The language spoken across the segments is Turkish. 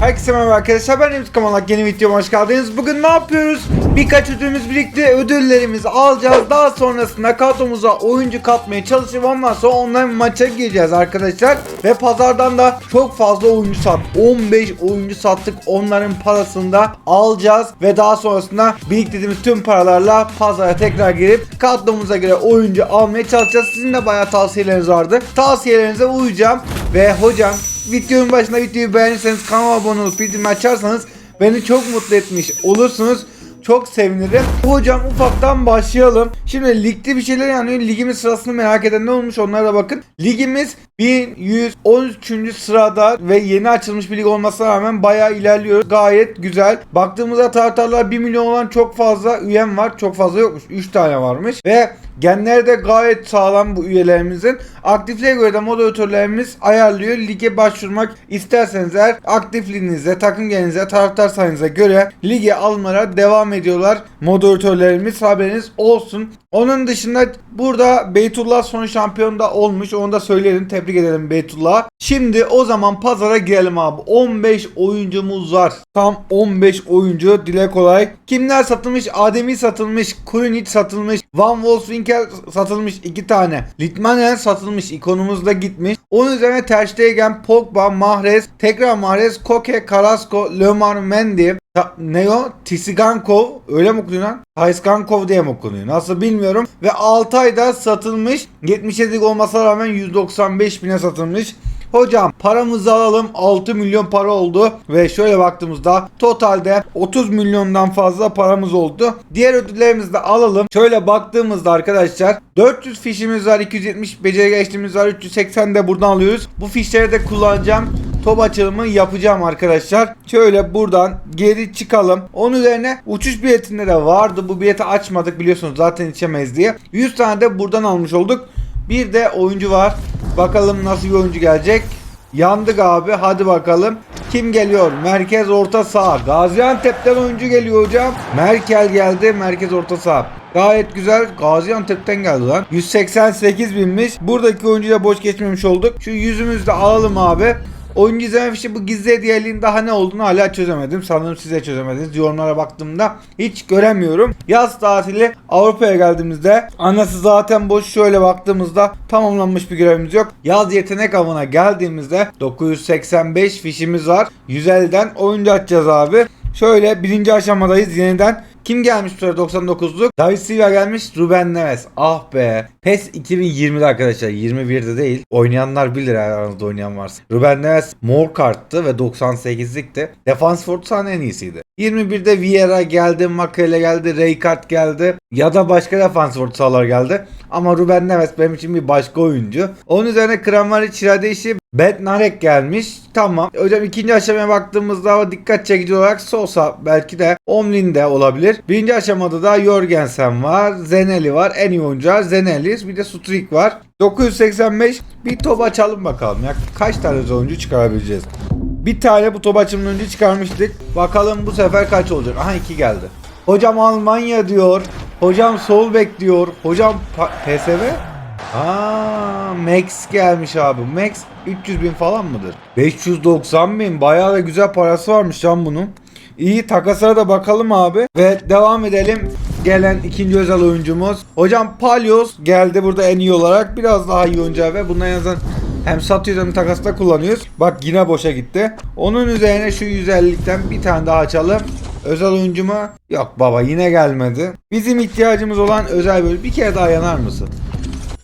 Herkese merhaba arkadaşlar ben Emre Kamalak yeni videoma hoş geldiniz. Bugün ne yapıyoruz? Birkaç ödülümüz birlikte ödüllerimizi alacağız. Daha sonrasında kadromuza oyuncu katmaya çalışıp ondan sonra onların maça gireceğiz arkadaşlar. Ve pazardan da çok fazla oyuncu sat. 15 oyuncu sattık. Onların parasını da alacağız. Ve daha sonrasında biriktirdiğimiz tüm paralarla pazara tekrar girip kadromuza göre oyuncu almaya çalışacağız. Sizin de bayağı tavsiyeleriniz vardı. Tavsiyelerinize uyacağım. Ve hocam videonun başında videoyu beğenirseniz kanala abone olup bildirimi açarsanız beni çok mutlu etmiş olursunuz. Çok sevinirim. Hocam ufaktan başlayalım. Şimdi ligde bir şeyler yanıyor. Ligimiz sırasını merak eden ne olmuş onlara da bakın. Ligimiz 1113. sırada ve yeni açılmış bir lig olmasına rağmen bayağı ilerliyor. Gayet güzel. Baktığımızda taraftarlar 1 milyon olan çok fazla üyem var. Çok fazla yokmuş. 3 tane varmış. Ve genleri de gayet sağlam bu üyelerimizin. Aktifliğe göre de moderatörlerimiz ayarlıyor. Lige başvurmak isterseniz eğer aktifliğinize, takım gelinize, taraftar sayınıza göre lige almaya devam ediyorlar. Moderatörlerimiz haberiniz olsun. Onun dışında burada Beytullah son şampiyon da olmuş. Onu da söyleyelim. Tebrik edelim Beytullah. Şimdi o zaman pazara girelim abi. 15 oyuncumuz var. Tam 15 oyuncu. Dile kolay. Kimler satılmış? Ademi satılmış. Kurunic satılmış. Van Wolfswinkel satılmış 2 tane. Litmanen satılmış. İkonumuz da gitmiş. Onun üzerine Ter Stegen, Pogba, Mahrez, tekrar Mahrez, Koke, Carrasco, Lemar Mendy, Ta- ne o? Tisigankov öyle mi okunuyor lan? Taisgankov diye mi okunuyor? Nasıl bilmiyorum. Ve 6 ayda satılmış. 77 olmasına rağmen 195 bine satılmış. Hocam paramızı alalım 6 milyon para oldu ve şöyle baktığımızda totalde 30 milyondan fazla paramız oldu. Diğer ödüllerimizi de alalım. Şöyle baktığımızda arkadaşlar 400 fişimiz var 270 beceri geçtiğimiz var 380 de buradan alıyoruz. Bu fişleri de kullanacağım top açılımı yapacağım arkadaşlar. Şöyle buradan geri çıkalım. Onun üzerine uçuş biletinde de vardı. Bu bileti açmadık biliyorsunuz zaten içemeyiz diye. 100 tane de buradan almış olduk. Bir de oyuncu var. Bakalım nasıl bir oyuncu gelecek. Yandık abi hadi bakalım. Kim geliyor? Merkez orta saha. Gaziantep'ten oyuncu geliyor hocam. Merkel geldi. Merkez orta saha. Gayet güzel. Gaziantep'ten geldi lan. 188 binmiş. Buradaki oyuncuya boş geçmemiş olduk. Şu yüzümüzü de alalım abi. Oyuncu izleme fişi bu gizli hediyeliğin daha ne olduğunu hala çözemedim. Sanırım siz de çözemediniz. Yorumlara baktığımda hiç göremiyorum. Yaz tatili Avrupa'ya geldiğimizde anası zaten boş şöyle baktığımızda tamamlanmış bir görevimiz yok. Yaz yetenek avına geldiğimizde 985 fişimiz var. 150'den oyuncu açacağız abi. Şöyle birinci aşamadayız yeniden. Kim gelmiş bu sırada 99'luk? David Silva gelmiş. Ruben Neves. Ah be. PES 2020'de arkadaşlar. 21'de değil. Oynayanlar bilir eğer aranızda oynayan varsa. Ruben Neves mor karttı ve 98'likti. Defans Fortsan en iyisiydi. 21'de Vieira geldi. Makele geldi. Rijkaard geldi. Ya da başka defans fortsalar geldi. Ama Ruben Neves benim için bir başka oyuncu. Onun üzerine Kramaric, Çiradeşi, Bednarek gelmiş. Tamam. Hocam ikinci aşamaya baktığımızda dikkat çekici olarak Sosa belki de Omlin de olabilir. Birinci aşamada da Jorgensen var. Zeneli var. En iyi oyuncular Zeneli. Bir de Strik var. 985 bir top açalım bakalım ya. Kaç tane oyuncu çıkarabileceğiz? Bir tane bu top önce çıkarmıştık. Bakalım bu sefer kaç olacak? Aha 2 geldi. Hocam Almanya diyor. Hocam sol bek diyor. Hocam PSV? Aa, Max gelmiş abi. Max 300 bin falan mıdır? 590 bin. Bayağı da güzel parası varmış lan bunun. İyi takaslara da bakalım abi. Ve devam edelim. Gelen ikinci özel oyuncumuz. Hocam Palyos geldi burada en iyi olarak. Biraz daha iyi oyuncu ve bundan yazan hem satıyoruz hem takasta kullanıyoruz. Bak yine boşa gitti. Onun üzerine şu 150'likten bir tane daha açalım. Özel oyuncu mu? Yok baba yine gelmedi. Bizim ihtiyacımız olan özel bölüm. Bir kere daha yanar mısın?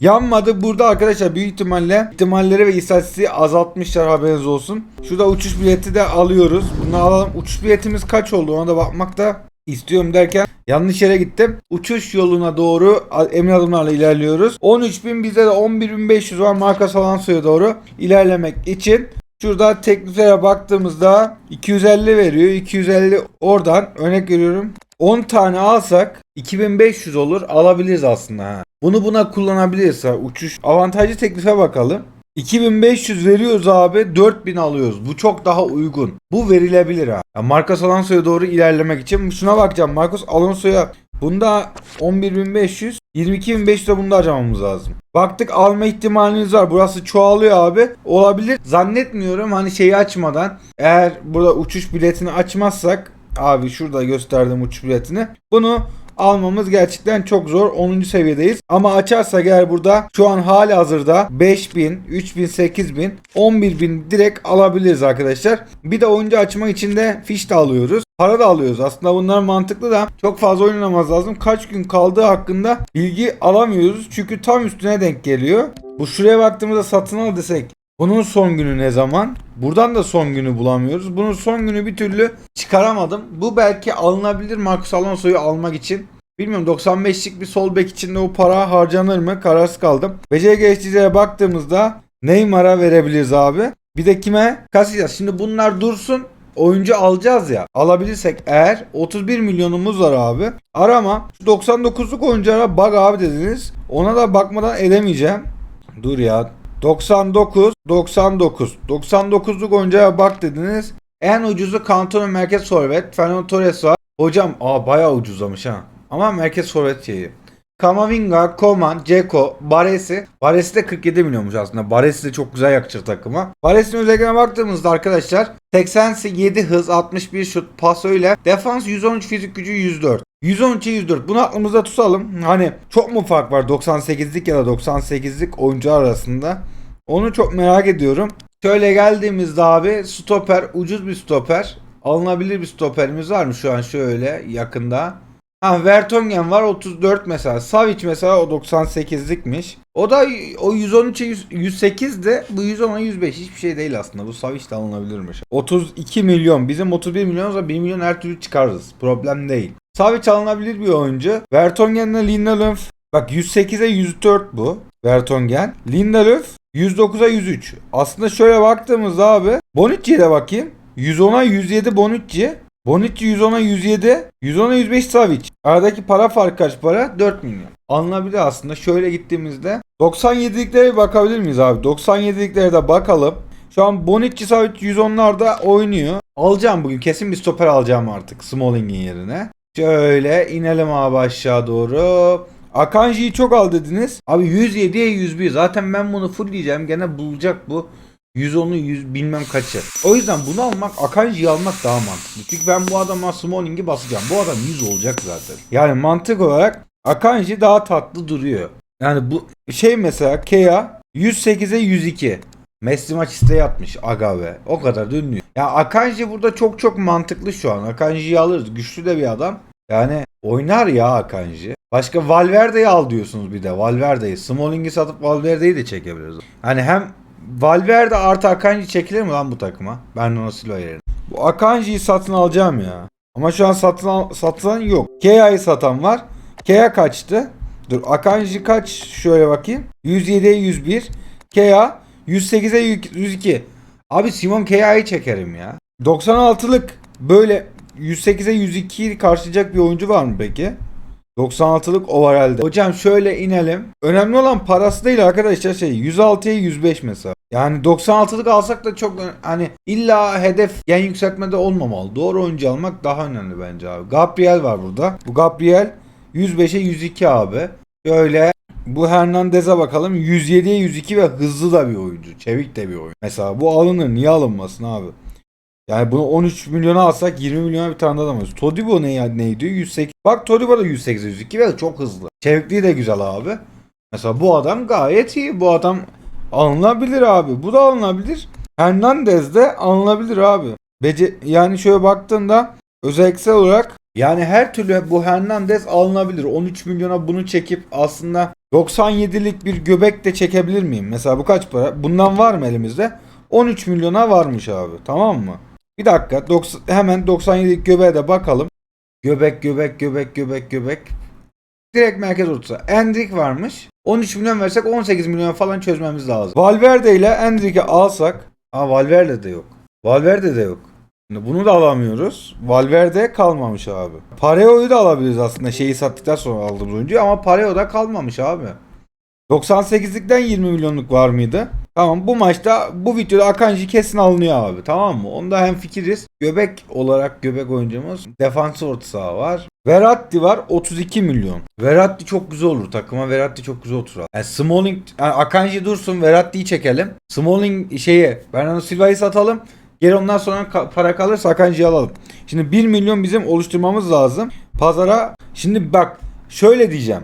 Yanmadı. Burada arkadaşlar büyük ihtimalle ihtimalleri ve istatistiği azaltmışlar haberiniz olsun. Şurada uçuş bileti de alıyoruz. Bunu alalım. Uçuş biletimiz kaç oldu ona da bakmak da istiyorum derken yanlış yere gittim. Uçuş yoluna doğru emin adımlarla ilerliyoruz. 13.000 bizde de 11.500 var marka Salanso'ya doğru ilerlemek için. Şurada tekliflere baktığımızda 250 veriyor. 250 oradan örnek veriyorum. 10 tane alsak 2500 olur alabiliriz aslında. Bunu buna kullanabiliriz. Uçuş avantajlı teklife bakalım. 2500 veriyoruz abi 4000 alıyoruz. Bu çok daha uygun. Bu verilebilir ha. Ya Marcos Alonso'ya doğru ilerlemek için şuna bakacağım. Marcos Alonso'ya Bunda 11.500, 22.500 de bunda harcamamız lazım. Baktık alma ihtimaliniz var. Burası çoğalıyor abi. Olabilir. Zannetmiyorum hani şeyi açmadan. Eğer burada uçuş biletini açmazsak abi şurada gösterdiğim uçuş biletini. Bunu almamız gerçekten çok zor. 10. seviyedeyiz. Ama açarsak eğer burada şu an hali hazırda 5000, 3000, 8000, 11000 direkt alabiliriz arkadaşlar. Bir de oyuncu açmak için de fiş de alıyoruz. Para da alıyoruz. Aslında bunlar mantıklı da çok fazla oynamamız lazım. Kaç gün kaldığı hakkında bilgi alamıyoruz. Çünkü tam üstüne denk geliyor. Bu şuraya baktığımızda satın al desek bunun son günü ne zaman? Buradan da son günü bulamıyoruz. Bunun son günü bir türlü çıkaramadım. Bu belki alınabilir Marcus Alonso'yu almak için. Bilmiyorum 95'lik bir sol bek için de o para harcanır mı? Kararsız kaldım. BCG baktığımızda Neymar'a verebiliriz abi. Bir de kime? Casillas. Şimdi bunlar dursun. Oyuncu alacağız ya. Alabilirsek eğer 31 milyonumuz var abi. Arama. Şu 99'luk oyunculara bak abi dediniz. Ona da bakmadan edemeyeceğim. Dur ya. 99, 99. 99'luk oyuncuya bak dediniz. En ucuzu Cantona Merkez Forvet. Fernando Torres var. Hocam aa bayağı ucuzlamış ha. Ama Merkez Forvet şeyi. Kamavinga, Koman, Ceko, Baresi. Baresi de 47 milyonmuş aslında. Baresi de çok güzel yakışır takıma. Baresi'nin özelliklerine baktığımızda arkadaşlar 87 hız, 61 şut, pas öyle. Defans 113 fizik gücü 104. 113'e 104. Bunu aklımızda tutalım. Hani çok mu fark var 98'lik ya da 98'lik oyuncu arasında? Onu çok merak ediyorum. Şöyle geldiğimizde abi stoper ucuz bir stoper. Alınabilir bir stoperimiz var mı şu an şöyle yakında? Ha Vertonghen var 34 mesela. Savic mesela o 98'likmiş. O da o 113'e 100 108 de bu 110'a 105 hiçbir şey değil aslında. Bu Savic de alınabilirmiş. 32 milyon. Bizim 31 milyonsa 1 milyon her türlü çıkarırız. Problem değil. Savic alınabilir bir oyuncu. Vertonghen'le Lindelöf bak 108'e 104 bu. Vertonghen. Lindelöf 109'a 103. Aslında şöyle baktığımızda abi Bonucci'ye de bakayım. 110'a 107 Bonucci. Bonucci 110'a 107, 110'a 105 Savic. Aradaki para farkı kaç para? 4 milyon. Anılabilir aslında. Şöyle gittiğimizde 97'liklere bir bakabilir miyiz abi? 97'liklere de bakalım. Şu an Bonucci Savic 110'larda oynuyor. Alacağım bugün. Kesin bir stoper alacağım artık Smalling'in yerine. Şöyle inelim abi aşağı doğru. Akanji'yi çok al dediniz. Abi 107'ye 101. Zaten ben bunu full diyeceğim. Gene bulacak bu. 110'u 100 bilmem kaçı. O yüzden bunu almak Akanji'yi almak daha mantıklı. Çünkü ben bu adama Smalling'i basacağım. Bu adam 100 olacak zaten. Yani mantık olarak Akanji daha tatlı duruyor. Yani bu şey mesela Kea 108'e 102. Messi maç isteği atmış Agave. O kadar da ünlü. Ya Akanji burada çok çok mantıklı şu an. Akanji'yi alırız. Güçlü de bir adam. Yani oynar ya Akanji. Başka Valverde'yi al diyorsunuz bir de. Valverde'yi. Smalling'i satıp Valverde'yi de çekebiliriz. Hani hem Valverde artı Akanji çekilir mi lan bu takıma? Bernardo Silva yerine. Bu Akanji'yi satın alacağım ya. Ama şu an satın al, satılan yok. Kea'yı satan var. Kea kaçtı? Dur Akanji kaç? Şöyle bakayım. 107'ye 101. Kea 108'e 102. Abi Simon Kea'yı çekerim ya. 96'lık böyle 108'e 102'yi karşılayacak bir oyuncu var mı peki? 96'lık overall'de. Hocam şöyle inelim. Önemli olan parası değil arkadaşlar şey 106'ya 105 mesela. Yani 96'lık alsak da çok hani illa hedef gen yükseltmede olmamalı. Doğru oyuncu almak daha önemli bence abi. Gabriel var burada. Bu Gabriel 105'e 102 abi. Böyle bu Hernandez'e bakalım. 107'ye 102 ve hızlı da bir oyuncu. Çevik de bir oyuncu. Mesela bu alınır. Niye alınmasın abi? Yani bunu 13 milyona alsak 20 milyona bir tane adamız. Todibo ne neydi? 108. Bak Todibo da 108 102 ve çok hızlı. Çevikliği de güzel abi. Mesela bu adam gayet iyi. Bu adam alınabilir abi. Bu da alınabilir. Hernandez de alınabilir abi. Bece yani şöyle baktığında özelliksel olarak yani her türlü bu Hernandez alınabilir. 13 milyona bunu çekip aslında 97'lik bir göbek de çekebilir miyim? Mesela bu kaç para? Bundan var mı elimizde? 13 milyona varmış abi. Tamam mı? Bir dakika. 90, hemen 97'lik göbeğe de bakalım. Göbek göbek göbek göbek göbek. Direkt merkez ortası. Endrick varmış. 13 milyon versek 18 milyon falan çözmemiz lazım. Valverde ile Endrick'i alsak. Aa Valverde de yok. Valverde de yok. Bunu da alamıyoruz. Valverde kalmamış abi. Pareo'yu da alabiliriz aslında şeyi sattıktan sonra aldığımız oyuncuyu ama Pareo da kalmamış abi. 98'likten 20 milyonluk var mıydı? Tamam bu maçta bu videoda Akanji kesin alınıyor abi tamam mı? Onda hem fikiriz. Göbek olarak göbek oyuncumuz. Defans orta saha var. Verratti var 32 milyon. Verratti çok güzel olur takıma. Verratti çok güzel oturur. Yani Smalling, yani Akanji dursun Verratti'yi çekelim. Smalling şeyi Bernardo Silva'yı satalım. Geri ondan sonra ka- para kalırsa Akanji'yi alalım. Şimdi 1 milyon bizim oluşturmamız lazım. Pazara şimdi bak şöyle diyeceğim.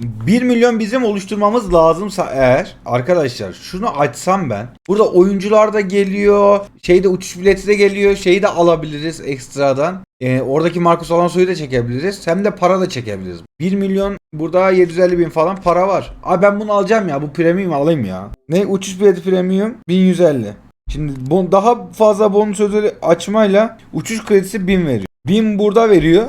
1 milyon bizim oluşturmamız lazımsa eğer arkadaşlar şunu açsam ben burada oyuncular da geliyor şeyde uçuş bileti de geliyor şeyi de alabiliriz ekstradan. Ee, oradaki Marcus Alonso'yu da çekebiliriz hem de para da çekebiliriz. 1 milyon burada 750 bin falan para var. Abi ben bunu alacağım ya bu premium alayım ya. Ne uçuş bileti premium 1150 Şimdi bu daha fazla bonus ödülü açmayla uçuş kredisi 1000 veriyor. 1000 burada veriyor.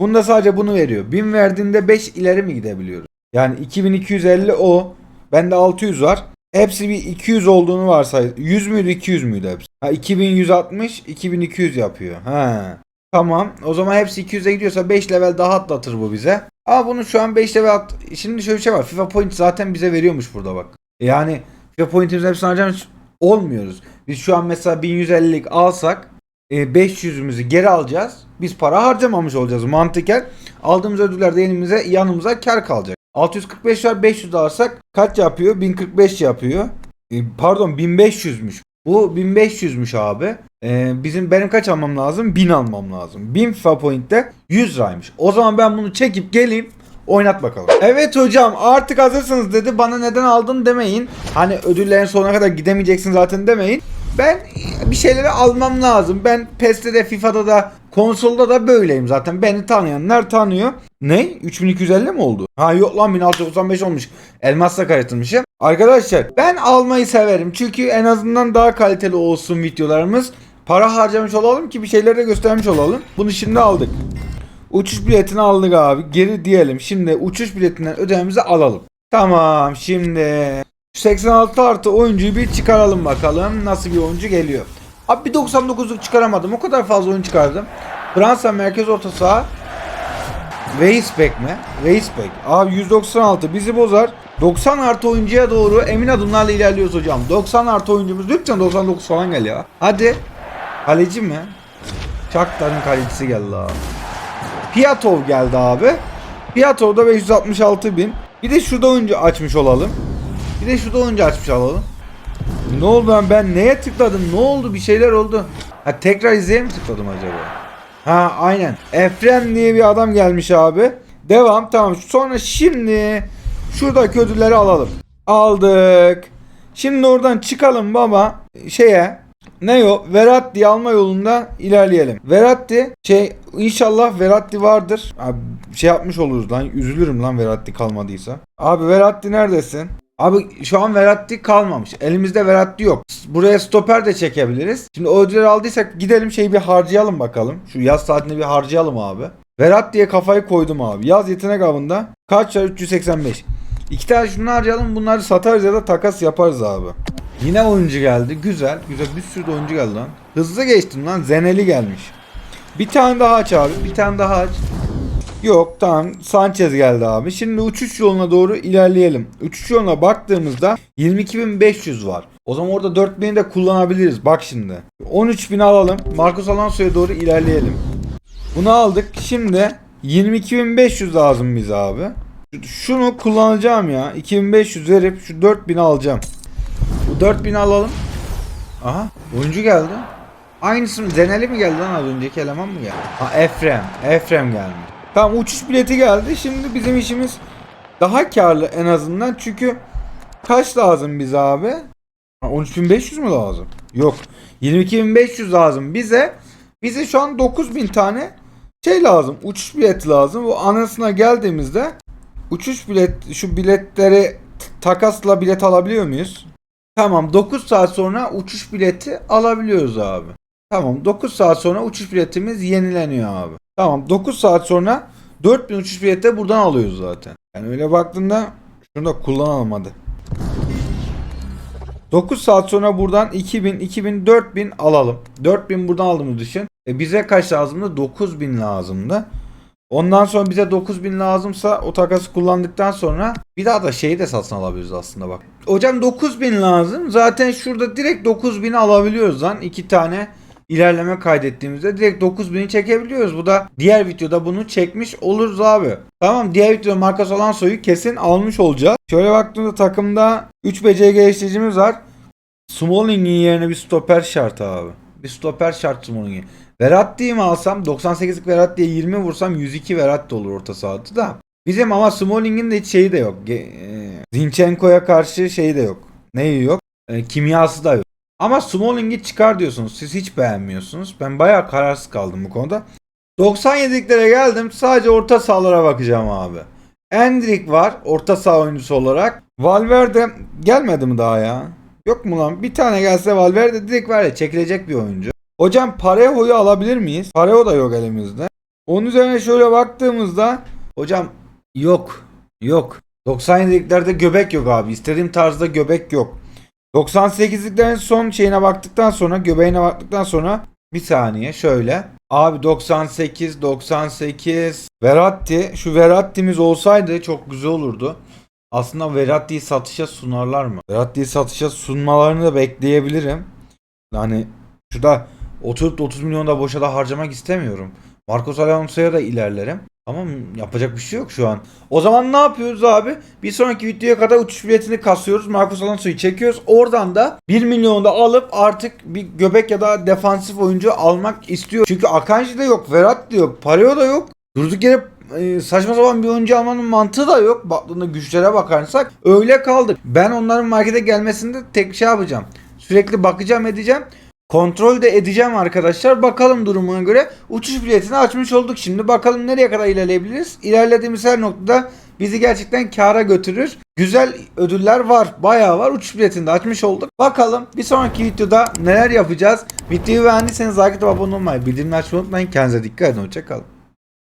Bunda sadece bunu veriyor. 1000 verdiğinde 5 ileri mi gidebiliyoruz? Yani 2250 o. Bende 600 var. Hepsi bir 200 olduğunu varsay. 100 müydü 200 müydü hepsi? Ha 2160 2200 yapıyor. Ha. Tamam. O zaman hepsi 200'e gidiyorsa 5 level daha atlatır bu bize. Ama bunu şu an 5 level at... Şimdi şöyle bir şey var. FIFA Point zaten bize veriyormuş burada bak. Yani FIFA Point'imizin hepsini harcamış olmuyoruz. Biz şu an mesela 1150'lik alsak 500'ümüzü geri alacağız. Biz para harcamamış olacağız mantıken. Aldığımız ödüller de elimize yanımıza kar kalacak. 645 var 500 alırsak kaç yapıyor? 1045 yapıyor. E, pardon 1500'müş. Bu 1500'müş abi. E, bizim benim kaç almam lazım? 1000 almam lazım. 1000 FIFA Point'te 100 liraymış. O zaman ben bunu çekip geleyim Oynat bakalım. Evet hocam artık hazırsınız dedi. Bana neden aldın demeyin. Hani ödüllerin sonuna kadar gidemeyeceksin zaten demeyin. Ben bir şeyleri almam lazım. Ben PES'te de FIFA'da da konsolda da böyleyim zaten. Beni tanıyanlar tanıyor. Ne? 3250 mi oldu? Ha yok lan 1695 olmuş. Elmasla kaydetmişim. Arkadaşlar ben almayı severim. Çünkü en azından daha kaliteli olsun videolarımız. Para harcamış olalım ki bir şeyleri de göstermiş olalım. Bunu şimdi aldık. Uçuş biletini aldık abi. Geri diyelim. Şimdi uçuş biletinden ödememizi alalım. Tamam şimdi 86 artı oyuncuyu bir çıkaralım bakalım. Nasıl bir oyuncu geliyor. Abi bir 99'luk çıkaramadım. O kadar fazla oyun çıkardım. Fransa merkez orta saha. Weisbeck mi? Weisbeck. Abi 196 bizi bozar. 90 artı oyuncuya doğru emin adımlarla ilerliyoruz hocam. 90 artı oyuncumuz lütfen 99 falan gel ya. Hadi. Kaleci mi? Çaktar'ın kalecisi geldi abi. Piyatov geldi abi. Piyatov da 566 bin. Bir de şurada oyuncu açmış olalım. Bir de şurada oyuncu açmış olalım. Ne oldu lan ben neye tıkladım? Ne oldu? Bir şeyler oldu. Ha tekrar izleye mi tıkladım acaba? Ha aynen. Efrem diye bir adam gelmiş abi. Devam tamam. Sonra şimdi şuradaki ödülleri alalım. Aldık. Şimdi oradan çıkalım baba şeye ne yok? Veratti alma yolunda ilerleyelim. Veratti şey inşallah Veratti vardır. Abi şey yapmış oluruz lan. Üzülürüm lan Veratti kalmadıysa. Abi Veratti neredesin? Abi şu an Veratti kalmamış. Elimizde Veratti yok. Buraya stoper de çekebiliriz. Şimdi o ödülleri aldıysak gidelim şeyi bir harcayalım bakalım. Şu yaz saatini bir harcayalım abi. Verat diye kafayı koydum abi. Yaz yetenek avında kaç var 385. İki tane şunu harcayalım bunları satarız ya da takas yaparız abi. Yine oyuncu geldi. Güzel. Güzel bir sürü de oyuncu geldi lan. Hızlı geçtim lan. Zeneli gelmiş. Bir tane daha aç abi. Bir tane daha aç. Yok tamam Sanchez geldi abi. Şimdi uçuş yoluna doğru ilerleyelim. Uçuş yoluna baktığımızda 22.500 var. O zaman orada 4000'i de kullanabiliriz. Bak şimdi. 13.000 alalım. Marcos Alonso'ya doğru ilerleyelim. Bunu aldık. Şimdi 22.500 lazım bize abi. Şunu kullanacağım ya. 2500 verip şu 4000 alacağım. Bu 4000 alalım. Aha oyuncu geldi. Aynısı? Zeneli mi geldi lan az önceki eleman mı geldi? Ha Efrem. Efrem gelmiş. Tamam uçuş bileti geldi. Şimdi bizim işimiz daha karlı en azından. Çünkü kaç lazım bize abi? Ha, 13.500 mü lazım? Yok. 22.500 lazım bize. Bize şu an 9000 tane şey lazım. Uçuş bileti lazım. Bu anasına geldiğimizde uçuş bilet şu biletleri takasla bilet alabiliyor muyuz? Tamam 9 saat sonra uçuş bileti alabiliyoruz abi. Tamam 9 saat sonra uçuş biletimiz yenileniyor abi. Tamam 9 saat sonra 4000 uçuş bileti buradan alıyoruz zaten. Yani öyle baktığında şunu da kullanalım hadi. 9 saat sonra buradan 2000, 2000, 4000 alalım. 4000 buradan aldığımız düşün. E bize kaç lazımdı? 9000 lazımdı. Ondan sonra bize 9000 lazımsa o takası kullandıktan sonra bir daha da şeyi de satın alabiliriz aslında bak. Hocam 9000 lazım. Zaten şurada direkt 9000 alabiliyoruz lan. iki tane ilerleme kaydettiğimizde direkt 9000'i çekebiliyoruz. Bu da diğer videoda bunu çekmiş oluruz abi. Tamam diğer videoda Marcos Alonso'yu kesin almış olacağız. Şöyle baktığımda takımda 3 BC geliştiricimiz var. Smalling'in yerine bir stoper şart abi. Bir stoper şart Smalling'in. Verratti'yi mi alsam 98'lik Verratti'ye 20 vursam 102 Verratti olur orta sahada da. Bizim ama Smalling'in de hiç şeyi de yok. E, Zinchenko'ya karşı şeyi de yok. Neyi yok? E, kimyası da yok. Ama Smalling'i çıkar diyorsunuz. Siz hiç beğenmiyorsunuz. Ben bayağı kararsız kaldım bu konuda. 97'liklere geldim. Sadece orta sahalara bakacağım abi. Endrick var orta saha oyuncusu olarak. Valverde gelmedi mi daha ya? Yok mu lan? Bir tane gelse Valverde direkt var ya çekilecek bir oyuncu. Hocam Parejo'yu alabilir miyiz? Parejo da yok elimizde. Onun üzerine şöyle baktığımızda hocam yok. Yok. 97'liklerde göbek yok abi. İstediğim tarzda göbek yok. 98'liklerin son şeyine baktıktan sonra göbeğine baktıktan sonra bir saniye şöyle. Abi 98 98 Verratti şu Verratti'miz olsaydı çok güzel olurdu. Aslında Verratti'yi satışa sunarlar mı? Verratti'yi satışa sunmalarını da bekleyebilirim. Yani şurada oturup da 30 milyon da boşa da harcamak istemiyorum. Marcos Alonso'ya da ilerlerim. Tamam yapacak bir şey yok şu an. O zaman ne yapıyoruz abi? Bir sonraki videoya kadar uçuş biletini kasıyoruz. Marcos Alonso'yu çekiyoruz. Oradan da 1 milyonu da alıp artık bir göbek ya da defansif oyuncu almak istiyor. Çünkü Akanji de yok, Verratti de yok, Pareo da yok. Durduk yere e, saçma sapan bir oyuncu almanın mantığı da yok. Baktığında güçlere bakarsak öyle kaldık. Ben onların markete gelmesinde tek şey yapacağım. Sürekli bakacağım edeceğim. Kontrol de edeceğim arkadaşlar. Bakalım durumuna göre uçuş biletini açmış olduk şimdi. Bakalım nereye kadar ilerleyebiliriz. İlerlediğimiz her noktada bizi gerçekten kâra götürür. Güzel ödüller var. Bayağı var. Uçuş biletini de açmış olduk. Bakalım bir sonraki videoda neler yapacağız. Videoyu beğendiyseniz like abone olmayı, bildirimleri açmayı unutmayın. Kendinize dikkat edin. Hoşçakalın.